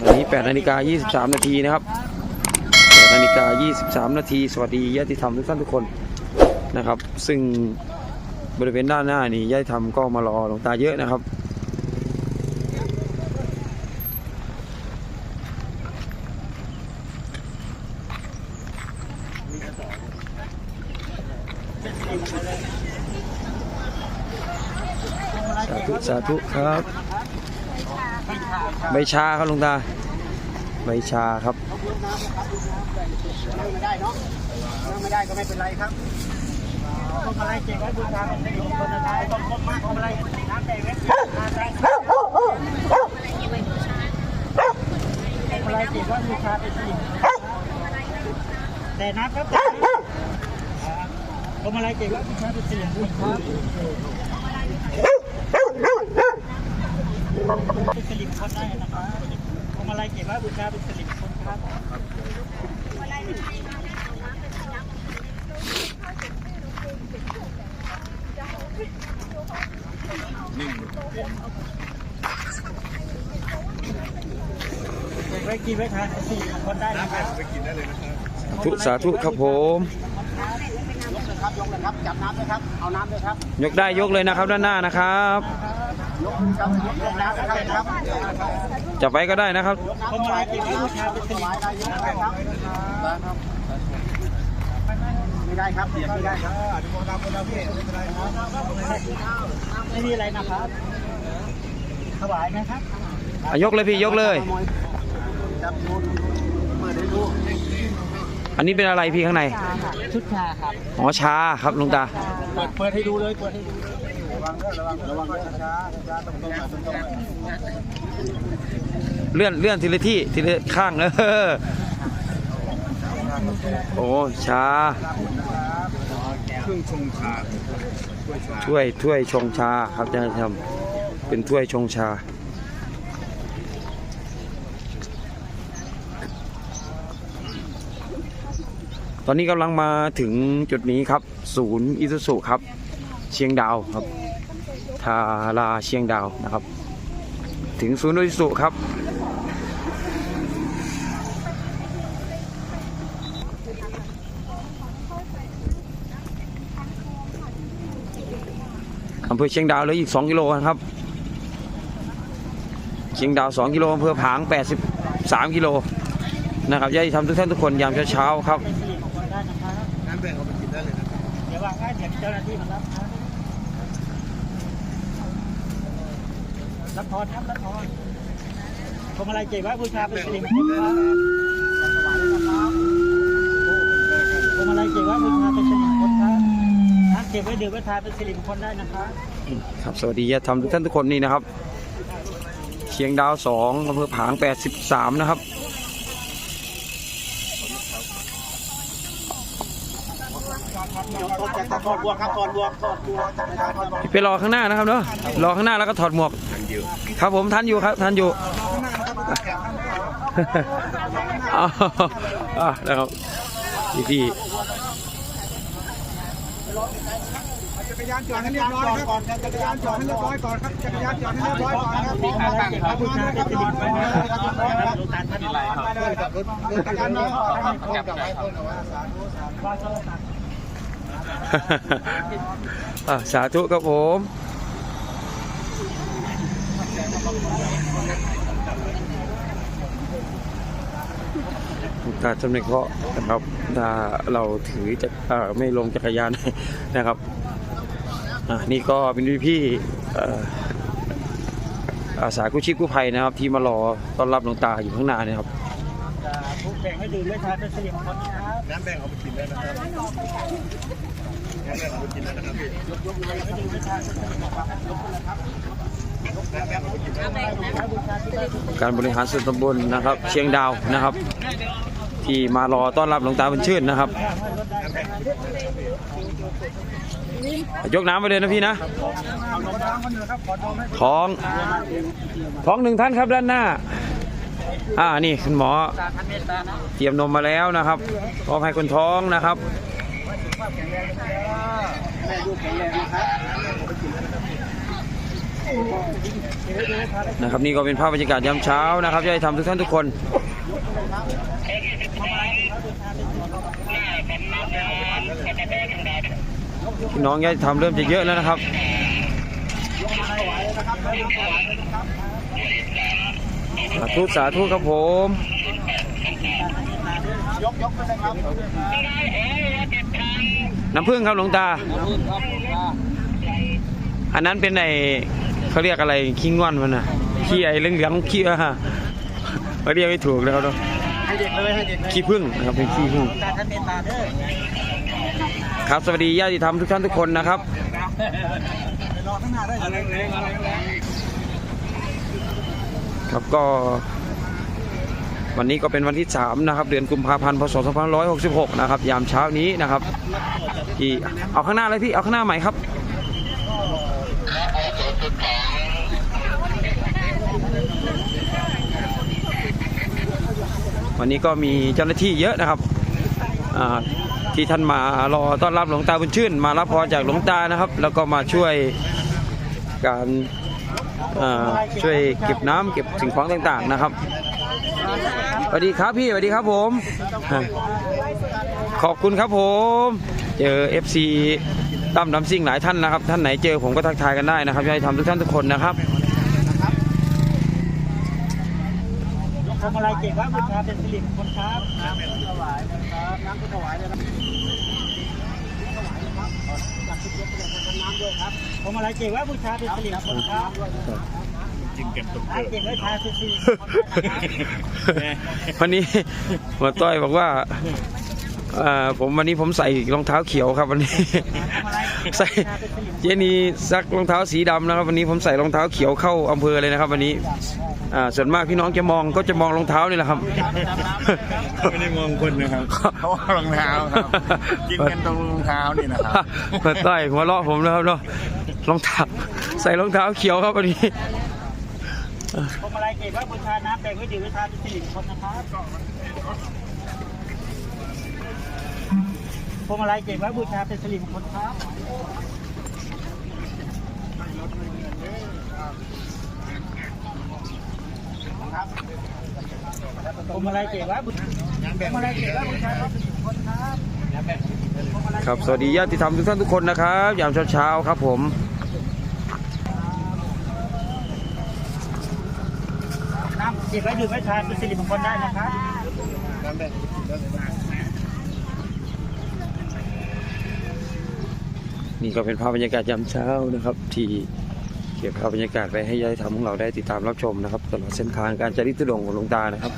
ขณะนี้8นาฬิกา23 นาทีนะครับ8นาฬิกา23 นาที สวัสดีญาติธรรมทุกท่านทุกคนนะครับ ซึ่งบริเวณด้านหน้านี่ญาติธรรมก็มารอหลวงตาเยอะนะครับสาธุสาธุครับ ใบชาครับลวงตาใบชาครับไม่ได้เนาะไม่ได้ก็ไม่เป็นไรครับต้นอะไรเจ๊งไว้บูชาเป็นสิริมงคลนะครับต้นมากต้นอะไรน้ำแดงเล็กน้ำแดงต้นอะไรเจ๊งไว้บูชาเป็นสิริมงคลแต่น้ำครับแต่น้ำต้นอะไรเจ๊งไว้บูชาเป็นสิริมงคลครับ เป็นสิริมคลได้นะครับต้นอะไรเจ๊งไว้บูชาเป็นสิริมคลครับเก็บไว้กินไว้ทานสี่คนได้นะครับสาธุสาธุครับผมยกเลยครับยกเลยครับจับน้ำด้วยครับ เอาน้ำด้วยครับ ยกได้ยกเลยนะครับด้านหน้านะครับ ยกครับยกน้ำนะครับจับไว้ก็ได้นะครับผมมาเก็บไว้บูชาเป็นสิริมงคลครับไม่ได้ครับเสียไม่ได้ครับไม่มีอะไรนะครับถวายนะครับอะยกเลยพี่ยกเลยจับดูเปิดให้ดู อันนี้เป็นอะไรพี่ข้างในชุดชาครับอ๋อชาครับหลวงตา เปิดเปิดให้ดูเลยเปิดให้ดูระวังด้วยระวังระวังด้วยช้าช้าตรงตรงตรงตรงเลื่อนเลื่อนทีละที่ทีละข้างเออโอ้ชาเครื่องชงชาถ้วยถ้วยชงชาครับอาจารย์ทำเป็นถ้วยชงชา ตอนนี้กำลังมาถึงจุดนี้ครับ ศูนย์อิซุสุครับ เชียงดาวครับทาราเชียงดาวนะครับ ถึงศูนย์อิซุสุครับ อำเภอเชียงดาวเหลืออีก 2 กิโลครับ เชียงดาว 2 กิโลอำเภอผาง 83 กิโลนะครับญาติธรรมทุกท่านทุกคนยามเช้าๆครับ แดงเอาไปกินได้เลยนะเดี๋ยววางให้เดี๋ยวเจ้าหน้าที่มารับนะรับพรครับรับพรพวงมาลัยเก็บไว้บูชาเป็นสิริมงคลครับพวงมาลัยเก็บไว้บูชาเป็นสิริมงคลครับน้ำเก็บไว้เดื่มไว้ทานเป็นสิริมงคลได้นะครับครับ สวัสดีญาติธรรมทุกท่านทุกคนนี่นะครับเชียงดาว2อำเภอผาง83นะครับ ถอดบวกครับถอดบวกถอดบวกจักรยานถอดบวกไปรอข้างหน้านะครับเนาะรอข้างหน้าแล้วก็ถอดหมวก ครับผมทันอยู่ครับทันอยู่อ้าวอะนะครับพี่พี่จักรยานจอดให้เรียบร้อยครับก่อนจักรยานจอดให้เรียบร้อยก่อนครับจักรยานจอดให้เรียบร้อยก่อนครับมีขาตั้งครับบูชาเป็นสิริมงคลนะครับลูกตาลท่านไรครับจักรยานน้อยจับไว้ต้นเอาไว้สาธุสาธุอะ สาธุครับผมถ้าจำเนเคราะห์นะครับถ้าเราถือจะอไม่ลงจักรยานนะครับนี่ก็เป็นพี่อ่อาสากู้ชีพกู้ภัยนะครับ ที่มารอต้อนรับหลวงตาอยู่ข้างหน้านะครับ แข่งให้ดื่มด้วยทานเป็นสิริมงคลครับน้ำแดงเอาไปกินได้นะครับน้ำแดงเอาไปกินได้นะครับพี่ยกยกให้ดื่มด้วยทานเป็นสิริมงคลครับยกเลยครับการบริหารส่วนตำบลนะครับ เชียงดาวนะครับ ที่มารอต้อนรับหลวงตาบุญชื่นนะครับ ยกน้ำไปเลยนะพี่นะเองขอทองให้ท้องท้องหนึ่งท่านครับด้านหน้า อ่านี่คุณหมอเตรียมนมมาแล้วนะครับมอบให้คนท้องนะครับนะครับนี่ก็เป็นภาพบรรยากาศยามเช้านะครับจะให้ทำทุกท่านทุกคนพี่น้องญาติธรรมเริ่มจะเยอะแล้วนะครับ สาธุสาธุครับผม ยกยกไปเลยครับน้ำผึ้งครับหลวงตา อันนั้นเป็นไอเขาเรียกอะไรขี้ง่อนมันนะขี้ไอเหลืองๆขี้อะเขาเรียกไม่ถูกแล้วเนาะให้เด็กเลยให้เด็กเลยขี้ผึ้งนะครับเป็นขี้ผึ้งตาท่านเมตตาเด้อครับสวัสดีญาติธรรมทุกท่านทุกคนนะครับรอข้างหน้าได้ อะครับก็ วันนี้ก็เป็นวันที่ 3 นะครับ เดือนกุมภาพันธ์พศ2566 นะครับ ยามเช้านี้นะครับที่เอาข้างหน้าเลยพี่เอาข้างหน้าใหม่ครับวันนี้ก็มีเจ้าหน้าที่เยอะนะครับที่ท่านมารอต้อนรับหลวงตาบุญชื่น มารับพรจากหลวงตานะครับ แล้วก็มาช่วยการ ช่วยเก็บน้ำเก็บสิ่งของต่างๆนะครับสวัสดีครับพี่สวัสดีครับผม ขอบคุณครับผม เจอ FC ตั้มดำซิ่งหลายท่านนะครับ ท่านไหนเจอผมก็ทักทายกันได้นะครับยากให้ทำทุกท่านทุกคนนะครับทำอะไรเก่งว่าบูชาเป็นสิริมงคลครับน้ำถวายนะครับน้ำถวายเลยนะ น้ำด้วยครับผมอะไรเก่งว่าบูชาเป็นสิริมงคลครับกินเก็บตุกน้ำเก่งไว้ทาสิริวันนี้หมาต้อยบอกว่าเอ่อผมวันนี้ผมใส่รองเท้าเขียวครับวันนี้ใส่เจนีซักรองเท้าสีดำนะครับ วันนี้ผมใส่รองเท้าเขียวเข้าอำเภอเลยนะครับ วันนี้ อ่าส่วนมากพี่น้องจะมองก็จะมองรองเท้านี่แหละครับ ไม่ได้มองคนนะครับเพราะว่ารองเท้าครับกินกันตรงรองเท้านี่นะครับมาต้อยหัวเราะผมนะครับเนาะรองเท้าใส่รองเท้าเขียวครับวันนี้ผมอะไรเก่งว่าบูชาน้ำแดงไว้ดื่มไว้ทาเป็นสิริมงคลนะครับผมอะไรเก่งว่าบูชาเป็นสิริมงคลครับ ผมอะไรเก่งว่าบูชาผมอะไรเก่งว่าบูชาเป็นสิริมงคลครับครับสวัสดีญาติธรรมทุกท่านทุกคนนะครับยามเช้าๆครับผมน้ำเก็บไว้ดื่มไว้ทานเป็นสิริมงคลได้นะครับนี่ก็เป็นภาพบรรยากาศยามเช้านะครับที่ เก็บภาพบรรยากาศไปให้ญาติธรรมของเราได้ติดตามรับชมนะครับตลอดเส้นทางการจาริตุดงของหลวงตานะครับ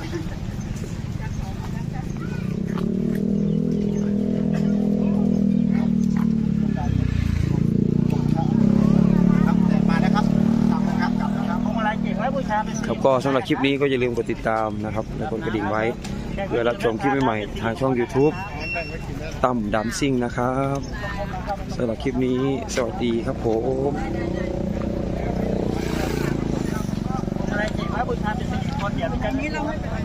ครับกลับนะครับกลับนะครับผมอะไรเก็บไว้บูชาครับก็สำหรับคลิปนี้ก็อย่าลืมกดติดตามนะครับและกดกระดิ่งไว้เพื่อรับชมคลิปใหม่ๆทางช่อง YouTube ตั้มดำซิ่งนะครับสำหรับคลิปนี้สวัสดีครับผม อะไรเก่งว่านเป็นสิบคนเดี๋ยวเป็นนี้เราไม่เป็นไร